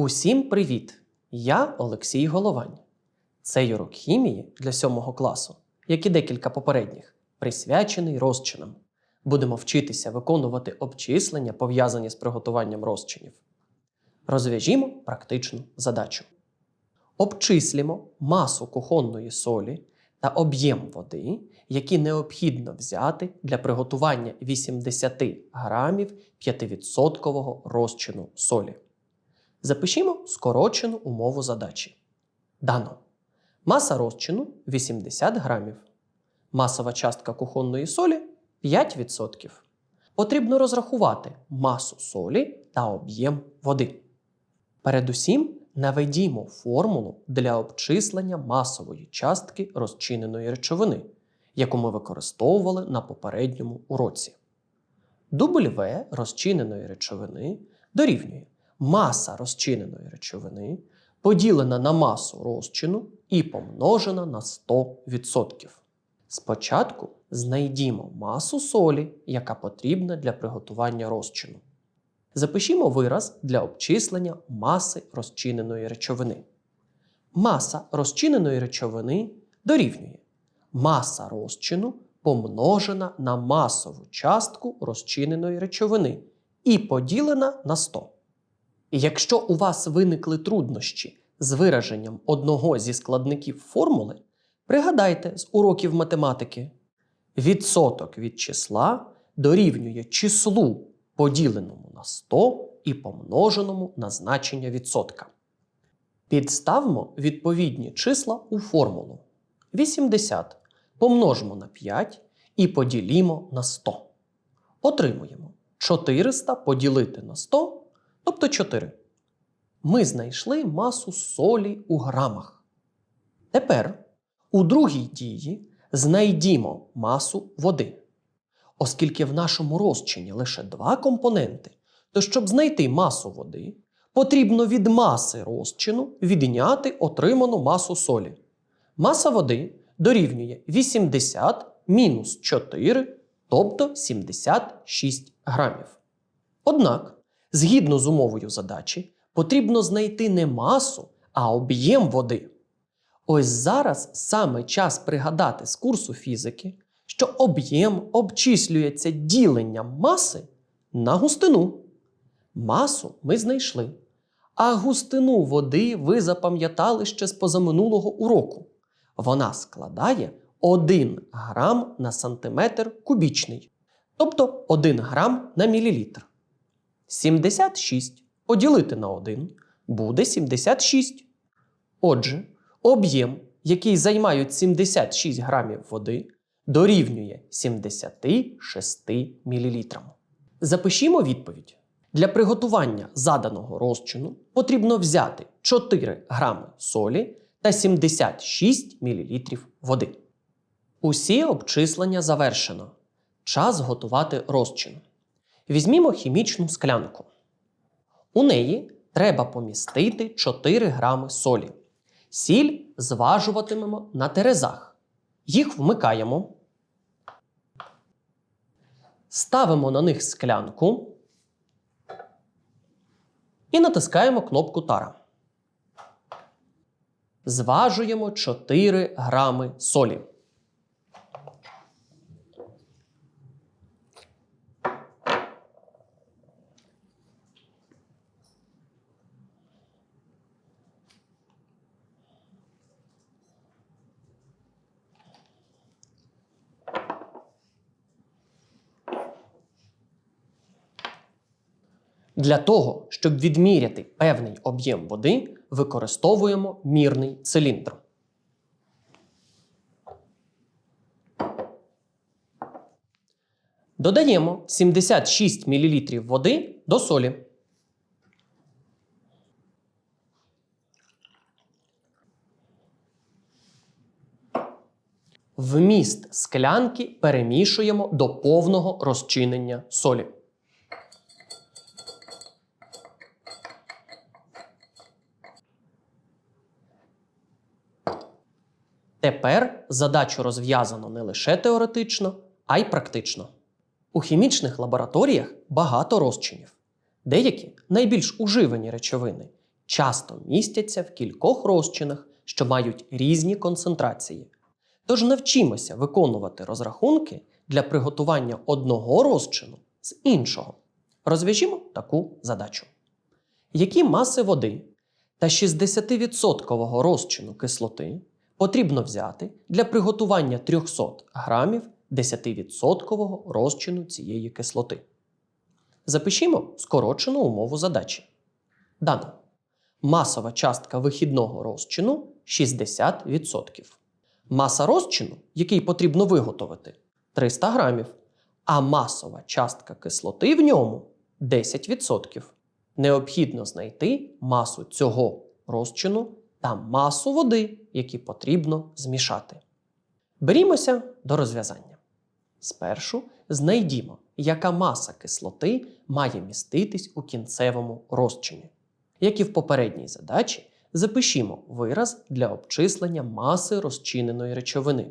Усім привіт! Я Олексій Головань. Цей урок хімії для сьомого класу, як і декілька попередніх, присвячений розчинам. Будемо вчитися виконувати обчислення, пов'язані з приготуванням розчинів. Розв'яжімо практичну задачу. Обчислімо масу кухонної солі та об'єм води, які необхідно взяти для приготування 80 грамів 5% розчину солі. Запишімо скорочену умову задачі. Дано. Маса розчину 80 грамів. Масова частка кухонної солі 5%. Потрібно розрахувати масу солі та об'єм води. Передусім, наведімо формулу для обчислення масової частки розчиненої речовини, яку ми використовували на попередньому уроці. В розчиненої речовини дорівнює маса розчиненої речовини поділена на масу розчину і помножена на 100%. Спочатку знайдімо масу солі, яка потрібна для приготування розчину. Запишімо вираз для обчислення маси розчиненої речовини. Маса розчиненої речовини дорівнює маса розчину помножена на масову частку розчиненої речовини і поділена на 100. Якщо у вас виникли труднощі з вираженням одного зі складників формули, пригадайте з уроків математики. Відсоток від числа дорівнює числу, поділеному на 100 і помноженому на значення відсотка. Підставмо відповідні числа у формулу. 80 помножимо на 5 і поділімо на 100. Отримуємо 400 поділити на 100, тобто 4. Ми знайшли масу солі у грамах. Тепер у другій дії знайдімо масу води. Оскільки в нашому розчині лише два компоненти, то щоб знайти масу води, потрібно від маси розчину відняти отриману масу солі. Маса води дорівнює 80 мінус 4, тобто 76 грамів. Однак, згідно з умовою задачі, потрібно знайти не масу, а об'єм води. Ось зараз саме час пригадати з курсу фізики, що об'єм обчислюється діленням маси на густину. Масу ми знайшли, а густину води ви запам'ятали ще з позаминулого уроку. Вона складає 1 грам на сантиметр кубічний, тобто 1 грам на мілілітр. 76 поділити на 1 буде 76. Отже, об'єм, який займають 76 грамів води, дорівнює 76 мл. Запишімо відповідь. Для приготування заданого розчину потрібно взяти 4 грами солі та 76 мл води. Усі обчислення завершено. Час готувати розчин. Візьмімо хімічну склянку. У неї треба помістити 4 грами солі. Сіль зважуватимемо на терезах. Їх вмикаємо. Ставимо на них склянку і натискаємо кнопку Тара. Зважуємо 4 грами солі. Для того, щоб відміряти певний об'єм води, використовуємо мірний циліндр. Додаємо 76 мл води до солі. Вміст склянки перемішуємо до повного розчинення солі. Тепер задачу розв'язано не лише теоретично, а й практично. У хімічних лабораторіях багато розчинів. Деякі найбільш уживані речовини часто містяться в кількох розчинах, що мають різні концентрації. Тож навчимося виконувати розрахунки для приготування одного розчину з іншого. Розв'яжімо таку задачу. Які маси води та 60% розчину кислоти потрібно взяти для приготування 300 грамів 10% розчину цієї кислоти? Запишімо скорочену умову задачі. Дано. Масова частка вихідного розчину 60%. Маса розчину, який потрібно виготовити, 300 грамів, а масова частка кислоти в ньому 10%. Необхідно знайти масу цього розчину та масу води, які потрібно змішати. Берімося до розв'язання. Спершу знайдімо, яка маса кислоти має міститись у кінцевому розчині. Як і в попередній задачі, запишімо вираз для обчислення маси розчиненої речовини.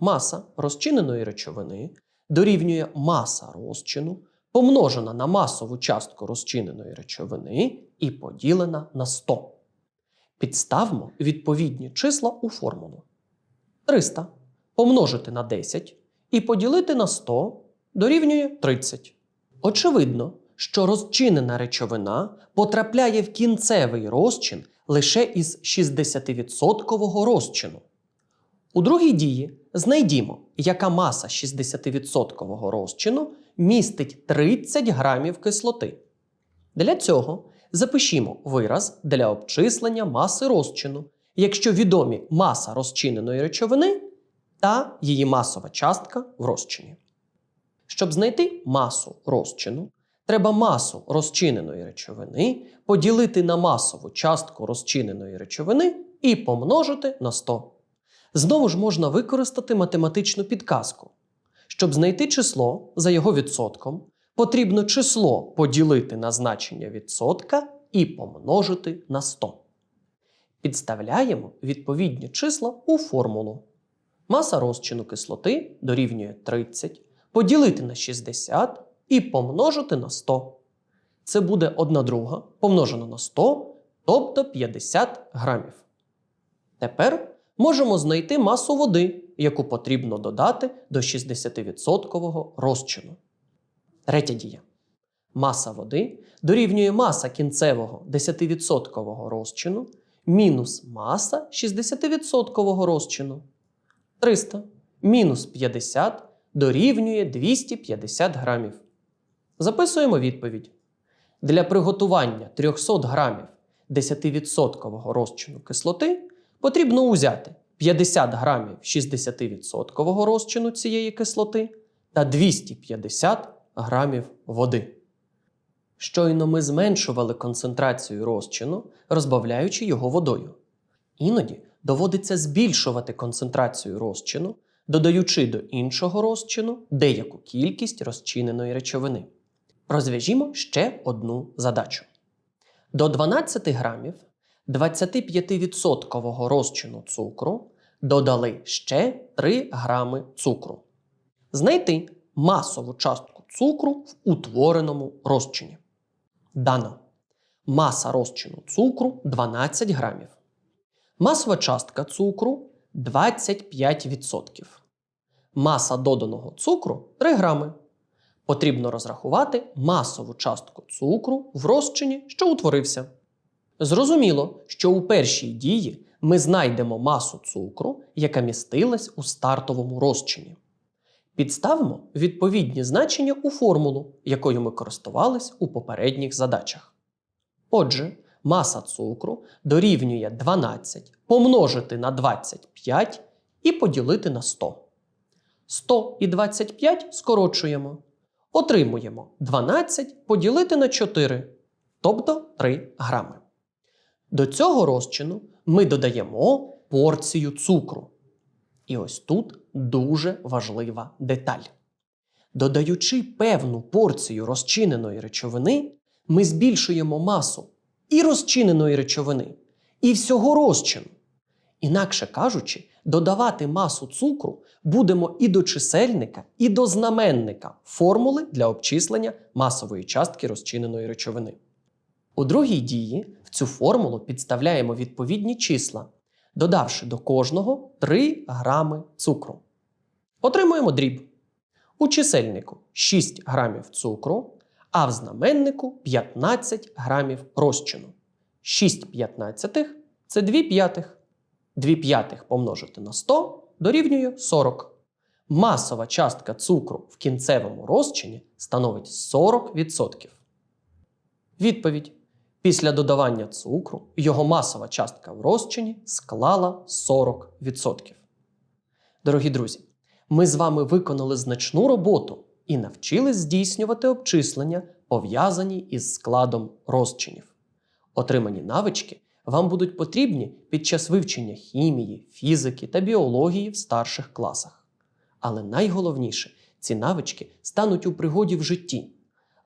Маса розчиненої речовини дорівнює маса розчину, помножена на масову частку розчиненої речовини і поділена на 100. Підставмо відповідні числа у формулу. 300 помножити на 10 і поділити на 100 дорівнює 30. Очевидно, що розчинена речовина потрапляє в кінцевий розчин лише із 60% розчину. У другій дії знайдімо, яка маса 60% розчину містить 30 грамів кислоти. Для цього запишімо вираз для обчислення маси розчину, якщо відомі маса розчиненої речовини та її масова частка в розчині. Щоб знайти масу розчину, треба масу розчиненої речовини поділити на масову частку розчиненої речовини і помножити на 100. Знову ж можна використати математичну підказку. Щоб знайти число за його відсотком, потрібно число поділити на значення відсотка і помножити на 100. Підставляємо відповідні числа у формулу. Маса розчину кислоти дорівнює 30, поділити на 60 і помножити на 100. Це буде 1 друга помножено на 100, тобто 50 грамів. Тепер можемо знайти масу води, яку потрібно додати до 60% розчину. Третя дія. Маса води дорівнює маса кінцевого 10% розчину мінус маса 60% розчину. 300 мінус 50 дорівнює 250 грамів. Записуємо відповідь. Для приготування 300 грамів 10% розчину кислоти потрібно узяти 50 грамів 60% розчину цієї кислоти та 250 грамів води. Щойно ми зменшували концентрацію розчину, розбавляючи його водою. Іноді доводиться збільшувати концентрацію розчину, додаючи до іншого розчину деяку кількість розчиненої речовини. Розв'яжімо ще одну задачу. До 12 грамів 25% розчину цукру додали ще 3 грами цукру. Знайти масову частку цукру в утвореному розчині. Дано. Маса розчину цукру 12 грамів. Масова частка цукру 25%. Маса доданого цукру 3 грами. Потрібно розрахувати масову частку цукру в розчині, що утворився. Зрозуміло, що у першій дії ми знайдемо масу цукру, яка містилась у стартовому розчині. Підставимо відповідні значення у формулу, якою ми користувались у попередніх задачах. Отже, маса цукру дорівнює 12 помножити на 25 і поділити на 100. 100 і 25 скорочуємо. Отримуємо 12 поділити на 4, тобто 3 грами. До цього розчину ми додаємо порцію цукру. І ось тут дуже важлива деталь. Додаючи певну порцію розчиненої речовини, ми збільшуємо масу і розчиненої речовини, і всього розчину. Інакше кажучи, додавати масу цукру будемо і до чисельника, і до знаменника формули для обчислення масової частки розчиненої речовини. У другій дії в цю формулу підставляємо відповідні числа, додавши до кожного 3 грами цукру. Отримуємо дріб. У чисельнику 6 грамів цукру, а в знаменнику 15 грамів розчину. 6 п'ятнадцятих це 2 п'ятих. 2 п'ятих помножити на 100 дорівнює 40. Масова частка цукру в кінцевому розчині становить 40%. Відповідь. Після додавання цукру його масова частка в розчині склала 40%. Дорогі друзі, ми з вами виконали значну роботу і навчились здійснювати обчислення, пов'язані із складом розчинів. Отримані навички вам будуть потрібні під час вивчення хімії, фізики та біології в старших класах. Але найголовніше, ці навички стануть у пригоді в житті.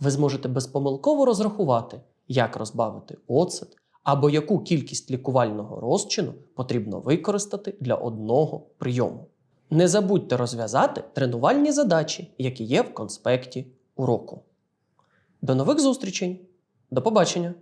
Ви зможете безпомилково розрахувати, як розбавити оцет або яку кількість лікувального розчину потрібно використати для одного прийому. Не забудьте розв'язати тренувальні задачі, які є в конспекті уроку. До нових зустрічей! До побачення!